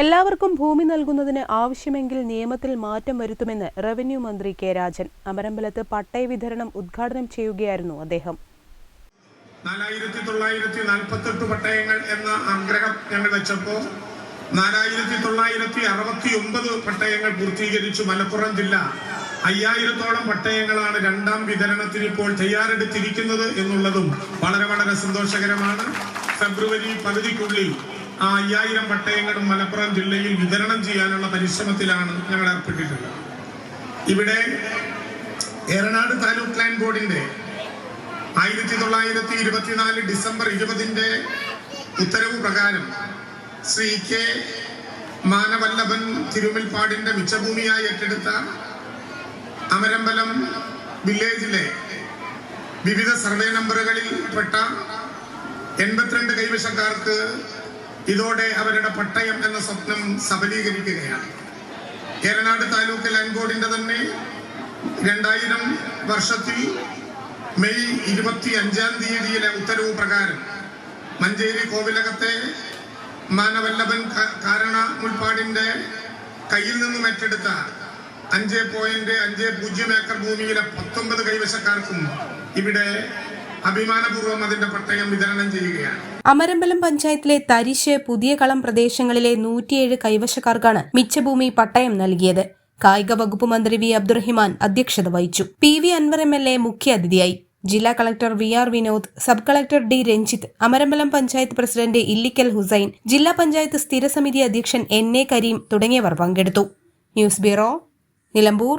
എല്ലാവർക്കും ഭൂമി നൽകുന്നതിന് ആവശ്യമെങ്കിൽ നിയമത്തിൽ മാറ്റം വരുത്തുമെന്ന് റവന്യൂ മന്ത്രി കെ രാജൻ. അമരമ്പലത്ത് പട്ടയ വിതരണം ഉദ്ഘാടനം ചെയ്യുകയായിരുന്നു അദ്ദേഹം. നാലായിരത്തി തൊള്ളായിരത്തി നാൽപ്പത്തെട്ട് പട്ടയങ്ങൾ എന്ന ആഗ്രഹം ഞങ്ങൾ വെച്ചപ്പോൾ നാലായിരത്തി തൊള്ളായിരത്തി അറുപത്തി ഒമ്പത് പട്ടയങ്ങൾ പൂർത്തീകരിച്ചു. മലപ്പുറം ജില്ല അയ്യായിരത്തോളം പട്ടയങ്ങളാണ് രണ്ടാം വിതരണത്തിന് ഇപ്പോൾ തയ്യാറെടുത്തിരിക്കുന്നത് എന്നുള്ളതും വളരെ വളരെ സന്തോഷകരമാണ്. ഫെബ്രുവരി പകുതിക്കുള്ളിൽ ആ അയ്യായിരം പട്ടയങ്ങളും മലപ്പുറം ജില്ലയിൽ വിതരണം ചെയ്യാനുള്ള പരിശ്രമത്തിലാണ് ഞങ്ങൾ ഏർപ്പെട്ടിട്ടുള്ളത്. ഇവിടെ ഏറനാട് താലൂക്ക് ലാൻഡ് ബോർഡിന്റെ ആയിരത്തി തൊള്ളായിരത്തി ഇരുപത്തിനാല് ഡിസംബർ ഇരുപതിന്റെ ഉത്തരവ് പ്രകാരം ശ്രീ കെ മാനവല്ലഭൻ തിരുമിൽപ്പാടിന്റെ മിച്ചഭൂമിയായി ഏറ്റെടുത്ത അമരമ്പലം വില്ലേജിലെ വിവിധ സർവേ നമ്പറുകളിൽ പെട്ട എൺപത്തിരണ്ട് കൈവശക്കാർക്ക് ഇതോടെ അവരുടെ പട്ടയം എന്ന സ്വപ്നം സബലീകരിക്കുകയാണ്. കേരനാട് താലൂക്ക് ലാൻഡ് ബോർഡിന്റെ തന്നെ രണ്ടായിരം വർഷത്തിൽ മെയ് ഇരുപത്തി അഞ്ചാം തീയതിയിലെ ഉത്തരവ് പ്രകാരം മഞ്ചേരി കോവിലകത്തെ മാനവല്ലഭൻ കാരണ മുൾപ്പാടിന്റെ കയ്യിൽ നിന്നും ഏറ്റെടുത്ത അഞ്ച് പോയിന്റ് അഞ്ച് പൂജ്യം ഏക്കർ ഭൂമിയിലെ പത്തൊമ്പത് കൈവശക്കാർക്കും ഇവിടെ അഭിമാനപൂർവം അതിന്റെ പട്ടയം വിതരണം ചെയ്യുകയാണ്. അമരമ്പലം പഞ്ചായത്തിലെ തരിശ് പുതിയ കളം പ്രദേശങ്ങളിലെ നൂറ്റിയേഴ് കൈവശക്കാർക്കാണ് മിച്ചഭൂമി പട്ടയം നൽകിയത്. കായിക വകുപ്പ് മന്ത്രി വി. അബ്ദുറഹിമാൻ അധ്യക്ഷത വഹിച്ചു. P. V. Anvar M. L. A മുഖ്യ അതിഥിയായി. ജില്ലാ collector V. R. Vinod sub collector D. Ranjith Amarambalam panchayat president Illikkal Hussain ജില്ലാ പഞ്ചായത്ത് സ്ഥിരസമിതി അധ്യക്ഷൻ എൻ. എ. കരീം തുടങ്ങിയവർ പങ്കെടുത്തു. News bureau Nilambur.